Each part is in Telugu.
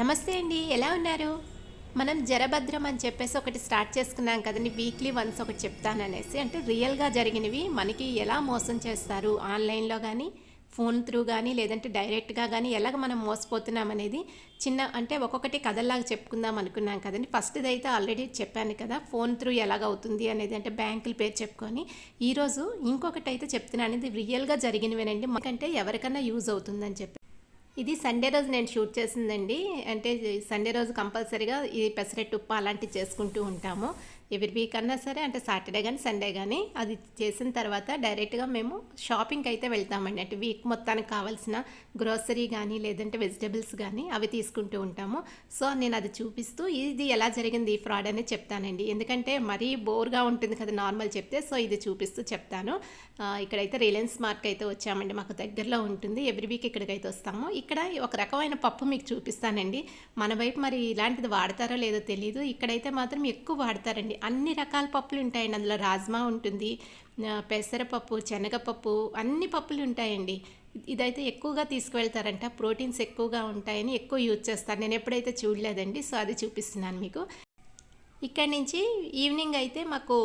నమస్తే అండి ఎలా ఉన్నారు? మనం జరభద్రం అని చెప్పేసి ఒకటి స్టార్ట్ చేసుకున్నాం కదండి వీక్లీ వన్స్ ఒకటి చెప్తాననేసి. అంటే రియల్గా జరిగినవి మనకి ఎలా మోసం చేస్తారు? ఆన్లైన్లో కానీ ఫోన్ త్రూ కానీ లేదంటే డైరెక్ట్గా కానీ ఎలాగ మనం మోసపోతున్నాం అనేది చిన్న అంటే ఒక్కొక్కటి కథల్లాగా చెప్పుకుందాం అనుకున్నాం కదండి. ఫస్ట్ది అయితే ఆల్రెడీ చెప్పాను కదా ఫోన్ త్రూ ఎలాగ అవుతుంది అనేది అంటే బ్యాంకుల పేరు చెప్పుకొని. ఈరోజు ఇంకొకటి అయితే చెప్తున్నాను ఇది రియల్గా జరిగినవేనండి. మాకంటే ఎవరికన్నా యూజ్ అవుతుందని చెప్పి. ఇది సండే రోజు నేను షూట్ చేసిందండి. అంటే సండే రోజు కంపల్సరీగా ఈ పెసరెట్టు ఉప్పు అలాంటివి చేసుకుంటూ ఉంటాము. ఎవరి వీక్ అన్నా సరే అంటే సాటర్డే కానీ సండే కానీ అది చేసిన తర్వాత డైరెక్ట్గా మేము షాపింగ్కి అయితే వెళ్తామండి. అంటే వీక్ మొత్తానికి కావాల్సిన గ్రోసరీ కానీ లేదంటే వెజిటబుల్స్ కానీ అవి తీసుకుంటూ ఉంటాము. సో నేను అది చూపిస్తూ ఇది ఎలా జరిగింది ఈ ఫ్రాడ్ అనేది చెప్తానండి. ఎందుకంటే మరీ బోర్గా ఉంటుంది కదా నార్మల్ చెప్తే సో ఇది చూపిస్తూ చెప్తాను. ఇక్కడైతే రిలయన్స్ మార్క్ అయితే వచ్చామండి. మాకు దగ్గరలో ఉంటుంది. ఎవ్రీ వీక్ ఇక్కడికైతే వస్తాము. ఇక్కడ ఒక రకమైన పప్పు మీకు చూపిస్తానండి. మన వైపు మరి ఇలాంటిది వాడతారో లేదో తెలియదు ఇక్కడైతే మాత్రం ఎక్కువ వాడతారండి. అన్ని రకాల పప్పులు ఉంటాయండి. అందులో రాజ్మా ఉంటుంది పెసరపప్పు శనగపప్పు అన్ని పప్పులు ఉంటాయండి. ఇదైతే ఎక్కువగా తీసుకువెళ్తారంట. ప్రోటీన్స్ ఎక్కువగా ఉంటాయని ఎక్కువ యూజ్ చేస్తాను నేను ఎప్పుడైతే చూడలేదండి సో అది చూపిస్తున్నాను మీకు. ఇక్కడ నుంచి ఈవినింగ్ అయితే మాకు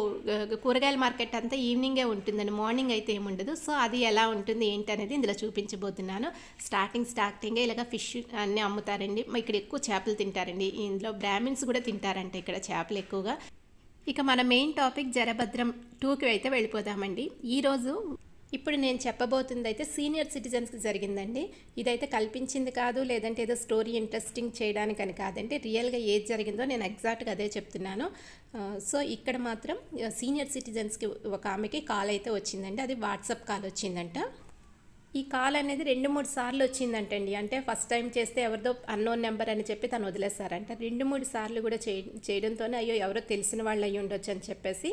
కూరగాయల మార్కెట్ అంతా ఈవినింగే ఉంటుందండి. మార్నింగ్ అయితే ఏముండదు. సో అది ఎలా ఉంటుంది ఏంటి అనేది ఇందులో చూపించబోతున్నాను. స్టార్టింగ్ స్టార్టింగే ఇలాగ ఫిష్ అన్నీ అమ్ముతారండి. మా ఇక్కడ ఎక్కువ చేపలు తింటారండి. ఇందులో బ్రాహ్మిన్స్ కూడా తింటారంట ఇక్కడ చేపలు ఎక్కువగా. ఇక మన మెయిన్ టాపిక్ జరభద్రం టూకి అయితే వెళ్ళిపోదామండి. ఈరోజు ఇప్పుడు నేను చెప్పబోతుంది అయితే సీనియర్ సిటిజన్స్కి జరిగిందండి. ఇదైతే కల్పించింది కాదు లేదంటే ఏదో స్టోరీ ఇంట్రెస్టింగ్ చేయడానికని కాదండి. రియల్గా ఏది జరిగిందో నేను ఎగ్జాక్ట్గా అదే చెప్తున్నాను. సో ఇక్కడ మాత్రం సీనియర్ సిటిజన్స్కి ఒక ఆమెకి కాల్ అయితే వచ్చిందండి. అది వాట్సాప్ కాల్ వచ్చిందంట. ఈ కాల్ అనేది రెండు మూడు సార్లు వచ్చిందంటండి. అంటే ఫస్ట్ టైం చేస్తే ఎవరిదో అన్నోన్ నెంబర్ అని చెప్పి తను వదిలేశారంట. రెండు మూడు సార్లు కూడా చేయ చేయడంతోనే అయ్యో ఎవరో తెలిసిన వాళ్ళు అయ్యి ఉండొచ్చు అని చెప్పేసి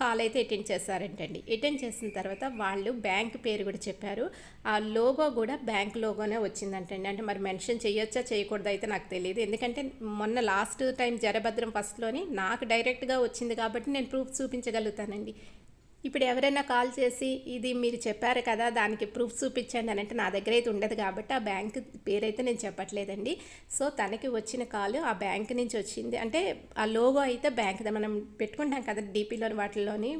కాల్ అయితే అటెండ్ చేశారంటండి. అటెండ్ చేసిన తర్వాత వాళ్ళు బ్యాంక్ పేరు కూడా చెప్పారు. ఆ లోగో కూడా బ్యాంక్ లోగోనే వచ్చిందంటండి. అంటే మరి మెన్షన్ చేయొచ్చా చేయకూడదు అయితే నాకు తెలియదు ఎందుకంటే మొన్న లాస్ట్ టైం జరభద్రం ఫస్ట్లోని నాకు డైరెక్ట్గా వచ్చింది కాబట్టి నేను ప్రూఫ్ చూపించగలుగుతానండి. ఇప్పుడు ఎవరైనా కాల్ చేసి ఇది మీరు చెప్పారు కదా దానికి ప్రూఫ్ చూపించండి అని అంటే నా దగ్గర అయితే ఉండదు కాబట్టి ఆ బ్యాంక్ పేరైతే నేను చెప్పట్లేదండి. సో తనకి వచ్చిన కాల్ ఆ బ్యాంక్ నుంచి వచ్చింది. అంటే ఆ లోగో అయితే బ్యాంక్ మనం పెట్టుకుంటాం కదా డీపీలోని వాటిల్లోని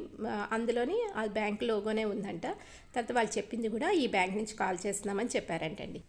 అందులోని ఆ బ్యాంక్ లోగోనే ఉందంట. తర్వాత వాళ్ళు చెప్పింది కూడా ఈ బ్యాంక్ నుంచి కాల్ చేస్తున్నామని చెప్పారంటండి.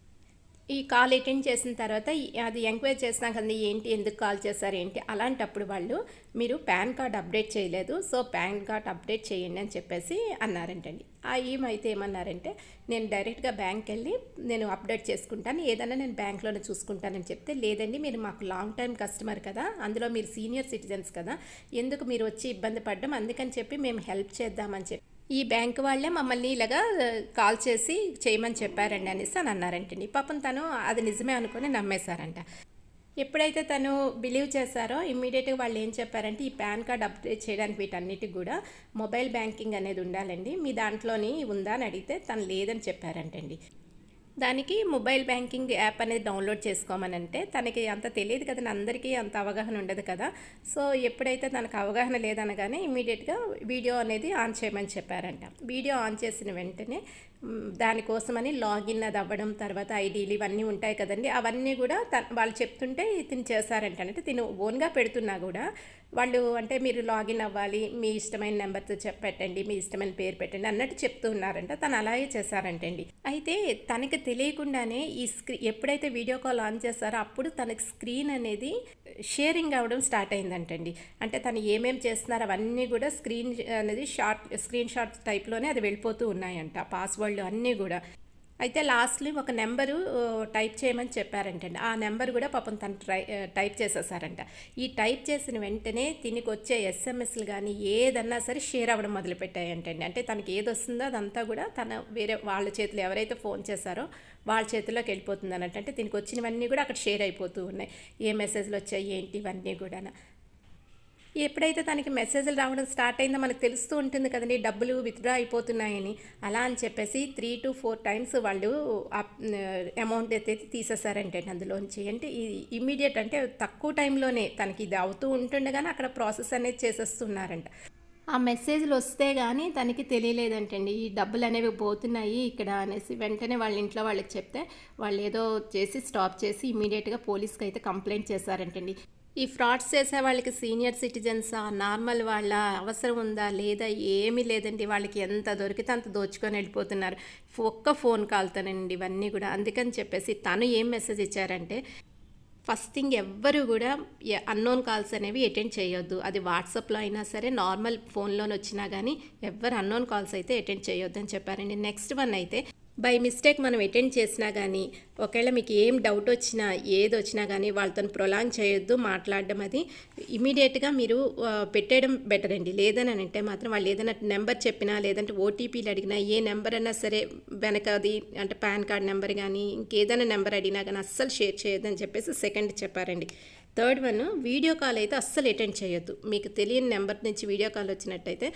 ఈ కాల్ అటెండ్ చేసిన తర్వాత అది ఎంక్వైరీ చేసినా కదా ఏంటి ఎందుకు కాల్ చేశారు ఏంటి అలాంటప్పుడు వాళ్ళు మీరు పాన్ కార్డ్ అప్డేట్ చేయలేదు సో పాన్ కార్డ్ అప్డేట్ చేయండి అని చెప్పేసి అన్నారంటండి. ఆ ఏమైతే ఏమన్నారంటే నేను డైరెక్ట్గా బ్యాంక్కి వెళ్ళి నేను అప్డేట్ చేసుకుంటాను ఏదైనా నేను బ్యాంక్లోనే చూసుకుంటానని చెప్తే లేదండి మీరు మాకు లాంగ్ టైం కస్టమర్ కదా అందులో మీరు సీనియర్ సిటిజన్స్ కదా ఎందుకు మీరు వచ్చి ఇబ్బంది పడ్డం అందుకని చెప్పి మేము హెల్ప్ చేద్దామని చెప్పి ఈ బ్యాంక్ వాళ్ళే మమ్మల్ని ఇలాగా కాల్ చేసి చేయమని చెప్పారండి అనేసి అని అన్నారంటండి పాపం తను అది నిజమే అనుకొని నమ్మేశారంట. ఎప్పుడైతే తను బిలీవ్ చేశారో ఇమ్మీడియట్గా వాళ్ళు ఏం చెప్పారంటే ఈ పాన్ కార్డ్ అప్డేట్ చేయడానికి వీటన్నిటికి కూడా మొబైల్ బ్యాంకింగ్ అనేది ఉండాలండి. మీ దాంట్లోని ఉందా అని అడిగితే తను లేదని చెప్పారంటండి. దానికి మొబైల్ బ్యాంకింగ్ యాప్ అనేది డౌన్లోడ్ చేసుకోమనంటే తనకి అంత తెలియదు కదా అందరికీ అంత అవగాహన ఉండదు కదా. సో ఎప్పుడైతే తనకు అవగాహన లేదనగానే ఇమీడియట్గా వీడియో అనేది ఆన్ చేయమని చెప్పారంట. వీడియో ఆన్ చేసిన వెంటనే దానికోసమని లాగిన్ అది అవ్వడం తర్వాత ఐడీలు ఇవన్నీ ఉంటాయి కదండి. అవన్నీ కూడా వాళ్ళు చెప్తుంటే తిని చేశారంట. అంటే తిను ఓన్గా పెడుతున్నా కూడా వాళ్ళు అంటే మీరు లాగిన్ అవ్వాలి మీ ఇష్టమైన నెంబర్తో చెప్ పెట్టండి మీ ఇష్టమైన పేరు పెట్టండి అన్నట్టు చెప్తూ ఉన్నారంట. తను అలాగే చేశారంటండి. అయితే తనకి తెలియకుండానే ఈ స్క్రీ ఎప్పుడైతే వీడియో కాల్ ఆన్ చేస్తారో అప్పుడు తనకి స్క్రీన్ అనేది షేరింగ్ అవ్వడం స్టార్ట్ అయిందంటండి. అంటే తను ఏమేమి చేస్తున్నారో అవన్నీ కూడా స్క్రీన్ అనేది షార్ట్ స్క్రీన్ షాట్ టైప్లోనే అది వెళ్ళిపోతూ ఉన్నాయంట. పాస్వర్డ్ పాస్వర్డ్లు అన్నీ కూడా. అయితే లాస్ట్లీ ఒక నెంబరు టైప్ చేయమని చెప్పారంటండి. ఆ నెంబర్ కూడా పాపం తను ట్రై టైప్ చేసేసారంట. ఈ టైప్ చేసిన వెంటనే తినికి వచ్చే ఎస్ఎంఎస్లు కానీ ఏదన్నా సరే షేర్ అవ్వడం మొదలుపెట్టాయంటండి. అంటే తనకి ఏది వస్తుందో అదంతా కూడా తన వేరే వాళ్ళ చేతిలో ఎవరైతే ఫోన్ చేశారో వాళ్ళ చేతిలోకి వెళ్ళిపోతుంది అన్నట్టు. అంటే దీనికి వచ్చినవన్నీ కూడా అక్కడ షేర్ అయిపోతూ ఉన్నాయి. ఏ మెసేజ్లు వచ్చాయి ఏంటి ఇవన్నీ కూడా ఎప్పుడైతే తనకి మెసేజ్లు రావడం స్టార్ట్ అయిందో మనకు తెలుస్తూ ఉంటుంది కదండి డబ్బులు విత్డ్రా అయిపోతున్నాయని. అలా అని చెప్పేసి త్రీ టు ఫోర్ టైమ్స్ వాళ్ళు అమౌంట్ అయితే తీసేసారంటే అందులోంచి. అంటే ఇమ్మీడియట్ అంటే తక్కువ టైంలోనే తనకి ఇది అవుతూ ఉంటుండగానే అక్కడ ప్రాసెస్ అనేది చేసేస్తున్నారంట. ఆ మెసేజ్లు వస్తే కానీ తనకి తెలియలేదంటండి ఈ డబ్బులు అనేవి పోతున్నాయి ఇక్కడ అనేసి. వెంటనే వాళ్ళ ఇంట్లో వాళ్ళకి చెప్తే వాళ్ళు ఏదో చేసి స్టాప్ చేసి ఇమీడియట్గా పోలీస్కి అయితే కంప్లైంట్ చేశారంటండి. ఈ ఫ్రాడ్స్ చేసే వాళ్ళకి సీనియర్ సిటిజన్సా నార్మల్ వాళ్ళ అవసరం ఉందా లేదా ఏమీ లేదండి. వాళ్ళకి ఎంత దొరికితే అంత దోచుకొని వెళ్ళిపోతున్నారు. ఒక్క ఫోన్ కాల్తోనండి ఇవన్నీ కూడా. అందుకని చెప్పేసి తను ఏం మెసేజ్ ఇచ్చారంటే ఫస్ట్ థింగ్ ఎవ్వరు కూడా అన్నోన్ కాల్స్ అనేవి అటెండ్ చేయొద్దు. అది వాట్సాప్లో అయినా సరే నార్మల్ ఫోన్లోని వచ్చినా కానీ ఎవ్వరు అన్నోన్ కాల్స్ అయితే అటెండ్ చేయొద్దు అని చెప్పారండి. నెక్స్ట్ వన్ అయితే బై మిస్టేక్ మనం అటెండ్ చేసినా కానీ ఒకవేళ మీకు ఏం డౌట్ వచ్చినా ఏది వచ్చినా కానీ వాళ్ళతో ప్రొలాంగ్ చేయొద్దు మాట్లాడడం అది. ఇమీడియట్గా మీరు పెట్టేయడం బెటర్ అండి. లేదని అంటే మాత్రం వాళ్ళు ఏదైనా నెంబర్ చెప్పినా లేదంటే ఓటీపీలు అడిగినా ఏ నెంబర్ అయినా సరే వెనక అది అంటే పాన్ కార్డ్ నెంబర్ కానీ ఇంకేదైనా నెంబర్ అడిగినా కానీ అస్సలు షేర్ చేయొద్దని చెప్పేసి సెకండ్ చెప్పారండి. థర్డ్ వన్ వీడియో కాల్ అయితే అస్సలు అటెండ్ చేయొద్దు. మీకు తెలియని నెంబర్ నుంచి వీడియో కాల్ వచ్చినట్టయితే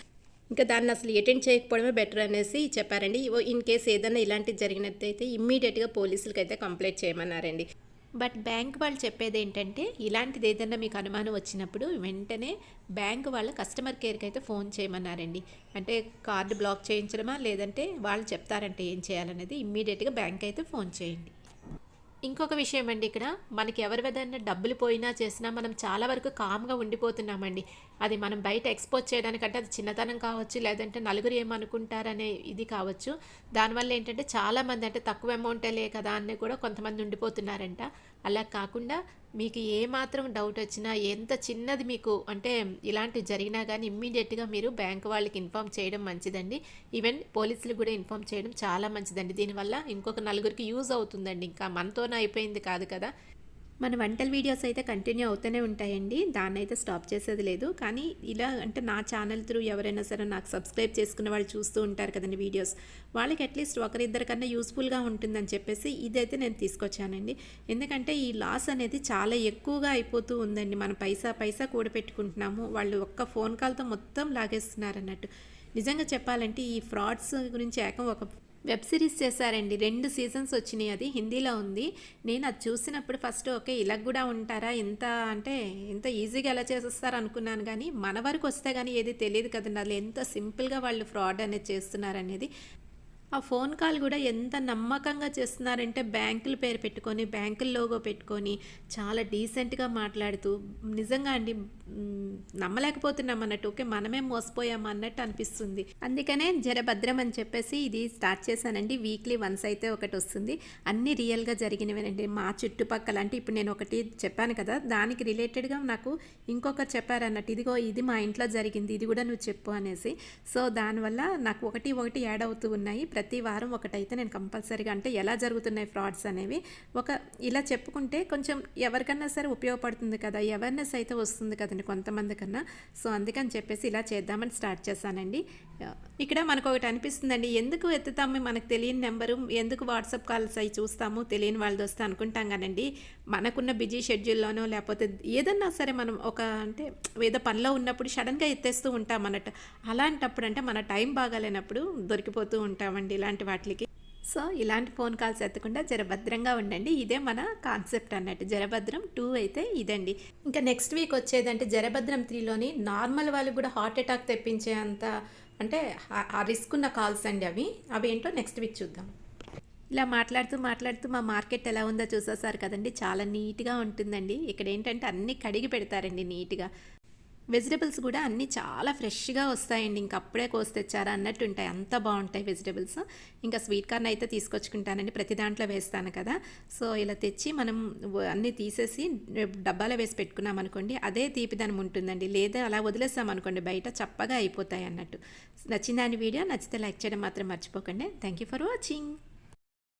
ఇంకా దాన్ని అసలు అటెండ్ చేయకపోవడమే బెటర్ అనేసి చెప్పారండి. ఇన్ కేస్ ఏదైనా ఇలాంటిది జరిగినట్టయితే ఇమ్మీడియట్గా పోలీసులకి అయితే కంప్లైంట్ చేయమన్నారండి. బట్ బ్యాంక్ వాళ్ళు చెప్పేది ఏంటంటే ఇలాంటిది ఏదైనా మీకు అనుమానం వచ్చినప్పుడు వెంటనే బ్యాంక్ వాళ్ళ కస్టమర్ కేర్కి అయితే ఫోన్ చేయమన్నారండి. అంటే కార్డు బ్లాక్ చేయించడమా లేదంటే వాళ్ళు చెప్తారంటే ఏం చేయాలనేది ఇమ్మీడియట్గా బ్యాంక్ అయితే ఫోన్ చేయండి. ఇంకొక విషయం అండి ఇక్కడ. మనకి ఎవరి ఏదైనా డబ్బులు పోయినా చేసినా మనం చాలా వరకు కామ్గా ఉండిపోతున్నామండి. అది మనం బయట ఎక్స్పోజ్ చేయడానికంటే అది చిన్నతనం కావచ్చు లేదంటే నలుగురు ఏమనుకుంటారనే ఇది కావచ్చు. దానివల్ల ఏంటంటే చాలామంది అంటే తక్కువ అమౌంటేలే కదా అని కూడా కొంతమంది ఉండిపోతున్నారంట. అలా కాకుండా మీకు ఏ మాత్రం డౌట్ వచ్చినా ఎంత చిన్నది మీకు అంటే ఇలాంటివి జరిగినా కానీ ఇమ్మీడియట్గా మీరు బ్యాంక్ వాళ్ళకి ఇన్ఫామ్ చేయడం మంచిదండి. ఈవెన్ పోలీసులు కూడా ఇన్ఫామ్ చేయడం చాలా మంచిదండి. దీనివల్ల ఇంకొక నలుగురికి యూజ్ అవుతుందండి. ఇంకా మనతోనే అయిపోయింది కాదు కదా. మన వంటల వీడియోస్ అయితే కంటిన్యూ అవుతూనే ఉంటాయండి. దాన్ని అయితే స్టాప్ చేసేది లేదు. కానీ ఇలా అంటే నా ఛానల్ త్రూ ఎవరైనా సరే నాకు సబ్స్క్రైబ్ చేసుకున్న వాళ్ళు చూస్తూ ఉంటారు కదండి వీడియోస్ వాళ్ళకి అట్లీస్ట్ ఒకరిద్దరికన్నా యూస్ఫుల్గా ఉంటుందని చెప్పేసి ఇదైతే నేను తీసుకొచ్చానండి. ఎందుకంటే ఈ లాస్ అనేది చాలా ఎక్కువగా అయిపోతూ ఉందండి. మనం పైసా పైసా కూడబెట్టుకుంటున్నాము. వాళ్ళు ఒక్క ఫోన్ కాల్తో మొత్తం లాగేస్తున్నారు అన్నట్టు. నిజంగా చెప్పాలంటే ఈ ఫ్రాడ్స్ గురించి ఏకం ఒక వెబ్ సిరీస్ చేశారండి. రెండు సీజన్స్ వచ్చినాయి. అది హిందీలో ఉంది. నేను అది చూసినప్పుడు ఫస్ట్ ఓకే ఇలా కూడా ఉంటారా? ఇంత అంటే ఇంత ఈజీగా ఎలా చేసేస్తారు అనుకున్నాను కానీ మన వరకు వస్తే కానీ ఏది తెలియదు కదండి. వాళ్ళు ఎంత సింపుల్గా వాళ్ళు ఫ్రాడ్ అనేది చేస్తున్నారు అనేది. ఆ ఫోన్ కాల్ కూడా ఎంత నమ్మకంగా చేస్తున్నారంటే బ్యాంకుల పేరు పెట్టుకొని బ్యాంకుల లోగో పెట్టుకొని చాలా డీసెంట్గా మాట్లాడుతూ నిజంగా అండి నమ్మలేకపోతున్నాం అన్నట్టు. ఓకే మనమే మోసపోయాం అన్నట్టు అనిపిస్తుంది. అందుకనే జరభద్రం అని చెప్పేసి ఇది స్టార్ట్ చేశానండి. వీక్లీ వన్స్ అయితే ఒకటి వస్తుంది. అన్ని రియల్గా జరిగినవేనండి. మా చుట్టుపక్కల అంటే ఇప్పుడు నేను ఒకటి చెప్పాను కదా దానికి రిలేటెడ్గా నాకు ఇంకొకరు చెప్పారన్నట్టు ఇదిగో ఇది మా ఇంట్లో జరిగింది ఇది కూడా నువ్వు చెప్పు అనేసి. సో దానివల్ల నాకు ఒకటి ఒకటి యాడ్ అవుతూ ఉన్నాయి. ప్రతి వారం ఒకటైతే నేను కంపల్సరీగా అంటే ఎలా జరుగుతున్నాయి ఫ్రాడ్స్ అనేవి ఒక ఇలా చెప్పుకుంటే కొంచెం ఎవరికన్నా సరే ఉపయోగపడుతుంది కదా. అవేర్నెస్ అయితే వస్తుంది కదండి కొంతమంది కన్నా. సో అందుకని చెప్పేసి ఇలా చేద్దామని స్టార్ట్ చేశానండి. ఇక్కడ మనకు ఒకటి అనిపిస్తుందండి ఎందుకు ఎత్తుతాము? మనకు తెలియని నెంబరు ఎందుకు వాట్సాప్ కాల్స్ అవి చూస్తాము? తెలియని వాళ్ళది వస్తే అనుకుంటాం కానండి మనకున్న బిజీ షెడ్యూల్లోనో లేకపోతే ఏదన్నా సరే మనం ఒక అంటే ఏదో పనిలో ఉన్నప్పుడు సడన్గా ఎత్తేస్తూ ఉంటాం అన్నట్టు. అలాంటప్పుడు అంటే మన టైం బాగాలేనప్పుడు దొరికిపోతూ ఉంటామండి ఇలాంటి వాటికి. సో ఇలాంటి ఫోన్ కాల్స్ ఎత్తకుండా జరభద్రంగా ఉండండి. ఇదే మన కాన్సెప్ట్ అన్నట్టు. జరభద్రం టూ అయితే ఇదండి. ఇంకా నెక్స్ట్ వీక్ వచ్చేదంటే జరభద్రం త్రీలోని నార్మల్ వాళ్ళు కూడా హార్ట్ అటాక్ తెప్పించే అంత అంటే ఆ- ఆ రిస్క్ ఉన్న కాల్స్ అండి అవి. అవి ఏంటో నెక్స్ట్ వీక్ చూద్దాం. ఇలా మాట్లాడుతూ మాట్లాడుతూ మా మార్కెట్ ఎలా ఉందో చూసేసారు కదండి. చాలా నీట్గా ఉంటుందండి. ఇక్కడ ఏంటంటే అన్నీ కడిగి పెడతారండి నీట్గా. వెజిటబుల్స్ కూడా అన్నీ చాలా ఫ్రెష్గా వస్తాయండి. ఇంక అప్పుడే కోసి తెచ్చారా అన్నట్టు ఉంటాయి. అంత బాగుంటాయి వెజిటబుల్స్. ఇంకా స్వీట్ కార్న్ అయితే తీసుకొచ్చుకుంటానండి. ప్రతి దాంట్లో వేస్తాను కదా. సో ఇలా తెచ్చి మనం అన్నీ తీసేసి డబ్బాలో వేసి పెట్టుకున్నాం అనుకోండి అదే తీపిదనం ఉంటుందండి. లేదా అలా వదిలేస్తాం అనుకోండి బయట చప్పగా అయిపోతాయి అన్నట్టు. నచ్చిందాని వీడియో నచ్చితే లైక్ చేయడం మాత్రం మర్చిపోకండి. Thank you for watching.